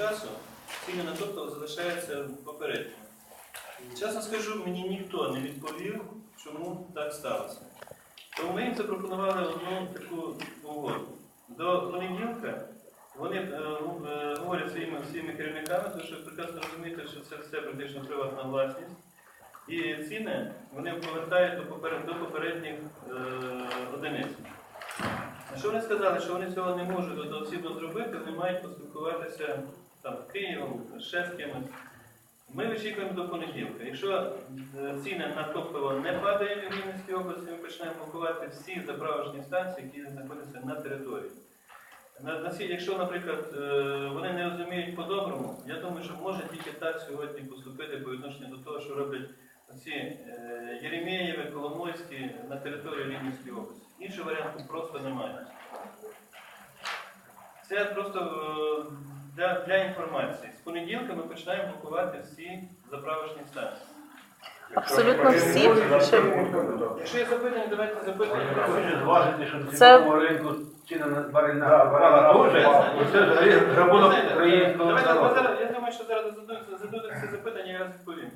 часу ціни на топливо залишаються попередніми. Чесно скажу, мені ніхто не відповів, чому так сталося. Тому ми їм запропонували одну таку угоду. До понеділка вони е, е, говорять своїми всіми керівниками, тому що прекрасно розумієте, що це все практично приватна власність. І ціни вони повертають до, попер- до попередніх е, одиниць. А що вони сказали, що вони цього не можуть доцільно зробити, вони мають поспілкуватися там, з Києвом, ще. Ми очікуємо до понеділка. Якщо е, ціни на топливо не падають в Рівненській області, ми почнемо блокувати всі заправочні станції, які знаходяться на території. Якщо, наприклад, е, вони не розуміють по-доброму, я думаю, що може тільки так сьогодні поступити по відношенню до того, що роблять ці е, Єремєєві, Коломойські на території Рівненської області. Іншого варіанту просто немає. Це просто для, для інформації. З понеділка ми починаємо блокувати всі заправочні станції. Абсолютно всі. Якщо є запитання, давайте запитання. Хочу зважити, що на Це- цьому ринку ціна на барельна Да, дуже. Знаєте, українського давайте, народу. зараз- Я думаю, що зараз зададуть, зададуть ці запитання, я відповім.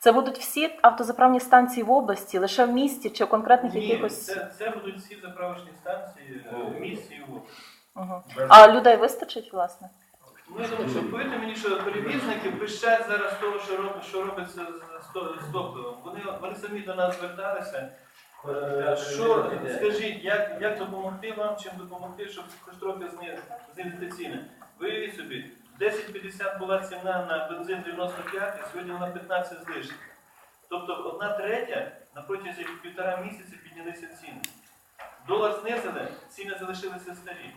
Це будуть всі автозаправні станції в області, лише в місті чи в конкретних Ні, якихось. це, це будуть всі заправочні станції, е, місії. в області. Угу. А людей вистачить, власне? Ну, я думаю, що повірте мені, що перевізники пищать зараз того, що робить, що робиться з, з, з топливом. Вони, вони самі до нас зверталися. Е, Що скажіть, як, як допомогти вам, чим допомогти, щоб хоч трохи зни- знизити ціни? Виявіть собі, 10,50 була ціна на бензин 95, а сьогодні вона 15 з лишнім. Тобто одна третя на протязі півтора місяця піднялися ціни. Долар знизили, ціни залишилися старі.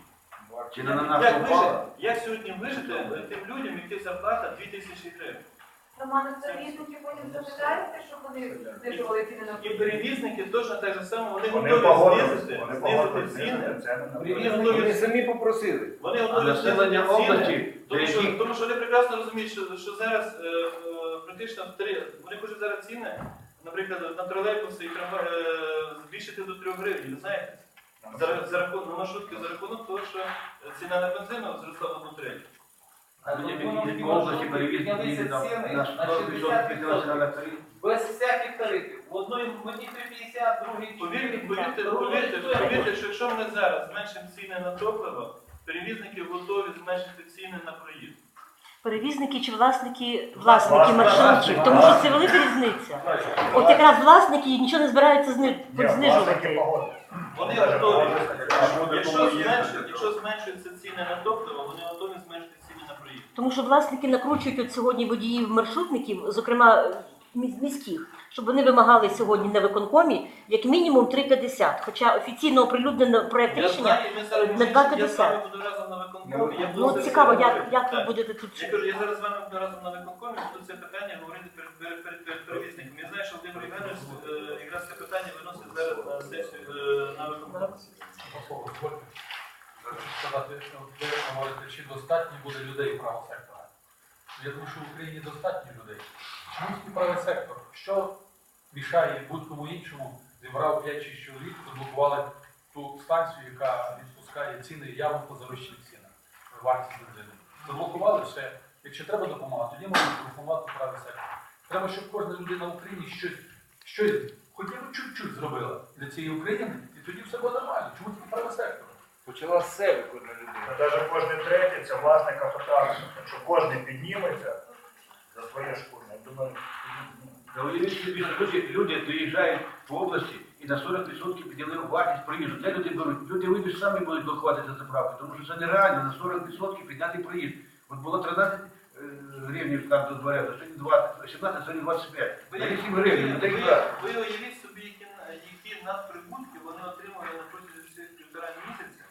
Ціна на Як, як, вижити, впала. як сьогодні вижити тим людям, яких зарплата 2000 гривень? Романе, це різники потім зажидаєте, щоб вони знижували ціни на І перевізники точно так же само, вони Вони готові погодились, знизити, вони знизити погодились ціни. Вони готові, Вони самі попросили. вони А готові населення знизити ціни. області, Тому що, які тому що вони прекрасно розуміють, що, що зараз е, е, практично в три, вони хочуть зараз ціни, наприклад, на тролейбуси і трамвай, е, збільшити до 3 гривень, ви знаєте? За, за рахунок, на маршрутки за рахунок того, що ціна на бензину зросла в одну третю. Мені в по області перевізник їде там на 40% піднялася на електроїзд. Без всяких тарифів. В одної в одній 350, другій Повірте, повірте, повірте, повірте, що якщо ми зараз зменшимо ціни на топливо, перевізники готові зменшити ціни на проїзд. Перевізники чи власники власники маршрутів, тому що це велика різниця. От якраз власники нічого не збираються зни- знижувати. Вони готові. Якщо, якщо зменшуються ціни на топливо, вони готові зменшити ціни на проїзд. Тому що власники накручують от сьогодні водіїв маршрутників, зокрема міс- міських, щоб вони вимагали сьогодні на виконкомі як мінімум 3,50. Хоча офіційно оприлюднено проект Я рішення. знаю, ми зараз на 2,50. Я з вами буду разом на виконкомі. я буду Ну це цікаво, все як, говорити. як ви Так. будете тут. Я кажу, я зараз з вами буду разом на виконкомі, буду це питання говорити перед, перед, перед, перед перевізником. Я знаю, що Володимир Євгенович е, якраз це питання виносить зараз на сесію е. Чи достатньо буде людей правого сектора. Я думаю, що в Україні достатньо людей. Чомусь правий сектор, що мішає будь-кому іншому, зібрав 5-6 чоловік, заблокували ту станцію, яка відпускає ціни явно по завищених цінах, вартість бензину. Заблокували все. Якщо треба допомагати, тоді можна допомагати правий сектор. Треба, щоб кожна людина в Україні щось, щось хоча б чуть-чуть зробила для цієї України, і тоді все буде нормально. Чому тільки правий сектор? Почала з себе кожна людина. Навіть кожен третій це власник автотранспорту. Якщо кожен підніметься за своє шкурне, я думаю, уявіть собі, що люди, люди доїжджають в області і на 40% підняли вартість проїзду. Де люди беруть? Люди вийдуть самі будуть блокувати за заправки, тому що це нереально на 40% підняти проїзд. От було 13 е, гривень там до дворя, сьогодні 20, 17, сьогодні 25. Ви, На ви, 8 гривень, на ви, 10 разів. ви уявіть собі, які, на- які надприбутки вони отримали на протязі цих півтора місяця,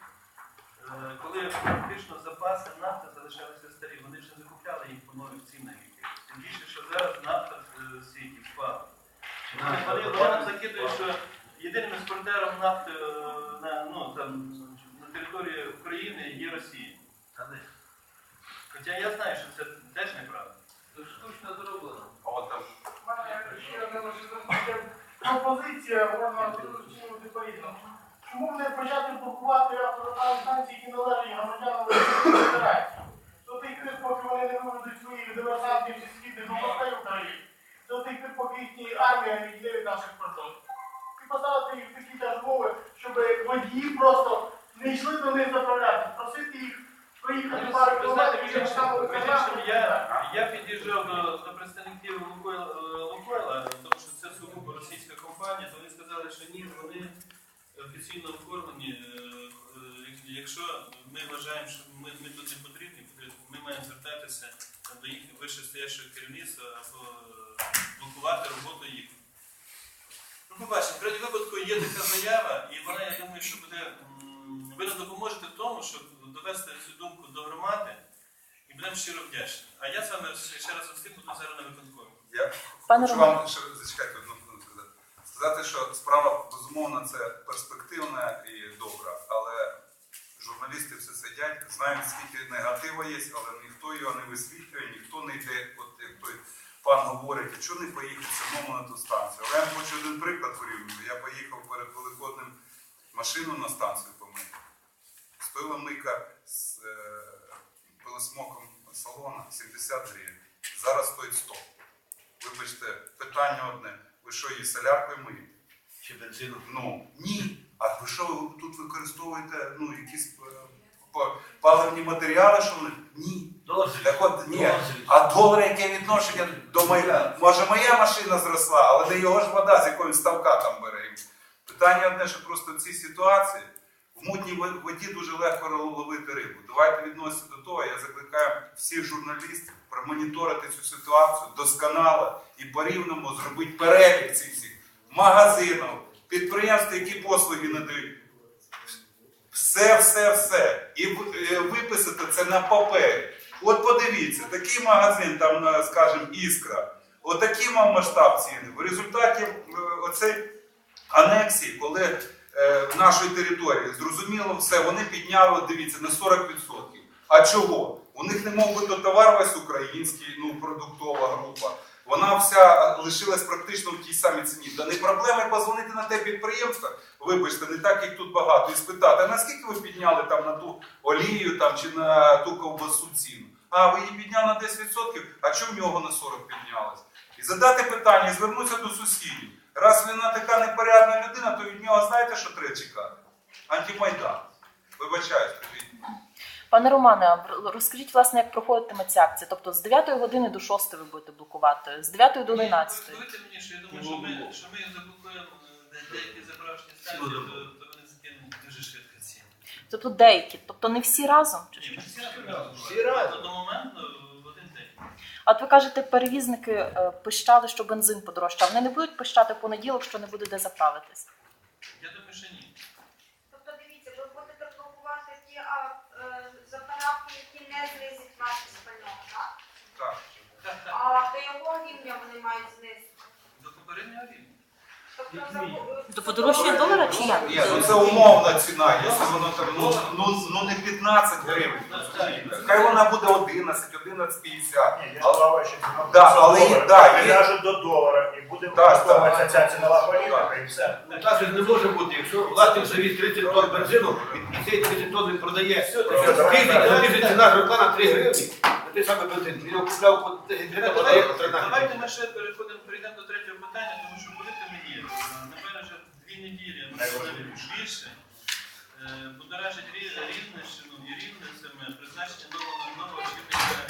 е, коли фактично запаси нафти залишалися старі. Вони не закупляли їх по нових цінах. якихось. Тим більше, що зараз нафта е, стільки впала. Вони, нам закидують, що єдиним експортером нафти е, на, ну, там, на території України є Росія. Хоча я знаю, що це теж неправда. Це штучно зроблено. Одне лише запитання. Пропозиція вона чинувати по-різному. Чому не почати блокувати автостанції, які належать громадянам Федерації? До тих пір, поки вони не виведуть свої диверсантів зі східних областей України, до тих пір, поки їхні армія не йде від наших протоків І поставити їх в такі теж умови, щоб водії просто не йшли до них заправляти, просити їх приїхати пару кілометрів я, підійшов до, до представників Лукойла, е, Лукойла, тому що це сугубо російська компанія, то вони сказали, що ні, вони офіційно оформлені. е, е, Якщо ми вважаємо, що ми, ми тут не потрібні, ми маємо звертатися до їх вищестоящого керівництва або е, блокувати роботу їх. Ну, побачимо, в крайньому випадку є така заява, і вона, я думаю, що буде. Ви нам допоможете в тому, щоб довести цю думку до громади і будемо щиро вдячні. А я з вами ще раз буду зараз на виконкомі. Я Пане хочу вам ще хвилину сказати. Що справа безумовно це перспективна і добра, але журналісти все сидять, знають, скільки негативу є, але ніхто його не висвітлює, ніхто не йде, от як той пан говорить, а чого не поїхати самому на ту станцію. Але я вам хочу один приклад порівняти. Я поїхав перед Великодним машину на станцію помити. Стоїла мийка з е, пилосмоком салона 70 гривень. Зараз стоїть 100. Вибачте, питання одне. Ви що, її соляркою миєте? Чи бензином? Ну, ні. А ви що, ви тут використовуєте ну, якісь е, паливні матеріали, що вони? Ні. Дозвіл. Так от, ні. Дозвіл. А долар яке відношення до моєї? Може моя машина зросла, але не його ж вода, з якої ставка там бере. Питання одне, що просто в цій ситуації в мутній воді дуже легко ловити рибу. Давайте відноситися до того. Я закликаю всіх журналістів промоніторити цю ситуацію досконало і по-рівному зробити перелік цих всіх магазинів, підприємств, які послуги надають. Все, все, все. І е, виписати це на папері. От подивіться, такий магазин, там, скажімо, Іскра, отакий мав масштаб ціни. В результаті е, оцей анексії, коли е, нашої території зрозуміло все, вони підняли, дивіться, на 40%. А чого? У них не мов би то товар весь український, ну, продуктова група. Вона вся лишилась практично в тій самій ціні. Да не проблеми позвонити на те підприємство, вибачте, не так, як тут багато, і спитати, наскільки ви підняли там на ту олію там, чи на ту ковбасу ціну? А, ви її підняли на 10%, а чому в нього на 40 піднялось? І задати питання, звернутися до сусідів. Раз вона така непорядна людина, то від нього знаєте, що треба чекати? Антимайдан. Вибачаюсь, скажіть. Пане Романе, розкажіть, власне, як проходитиме ця акція? Тобто з 9 години до 6 ви будете блокувати, з 9 до 11. Повірте мені, що я думаю, що ми, що ми заблокуємо е, деякі заправочні станції, то, то вони закинуть дуже швидко ціни. Тобто деякі, тобто не всі разом? Чи Ні, що? всі разом. Всі разом. До моменту в один день. А От ви кажете, перевізники е, пищали, що бензин подорожчав. Вони не будуть пищати понеділок, що не буде де заправитись. Я думаю, що ні. Тобто дивіться, ви будете блокувати ті а, е, заправки, які не знизять вартість пального, так? Так. Так, так. А до якого рівня вони мають знизити? До попереднього рівня. За подорожчання долара чи як? Ні, ну це умовна ціна, якщо воно там ну, ну, ну не 15 гривень. Хай вона буде 11, 11,50. Ні, є Але- Да, але долар. да, є- Прив'яжуть до долара і буде Так, використовуватися ця цінова політика і все. Ну, Так же не може бути, якщо власник завіз 30 тонн бензину, і ці 30 тонн він продає. Завіжить ціна жовтла на 3 гривні, на той самий бензин. Він його купляв по 10 гривень, продає по 13 Давайте ми ще переходимо, перейдемо до третього питання, тому що повірте мені, е, напевно, дві неділі, можливо більше, е, будоражить Рі- Рівненщину і Рівненцями призначення нового нового вчителя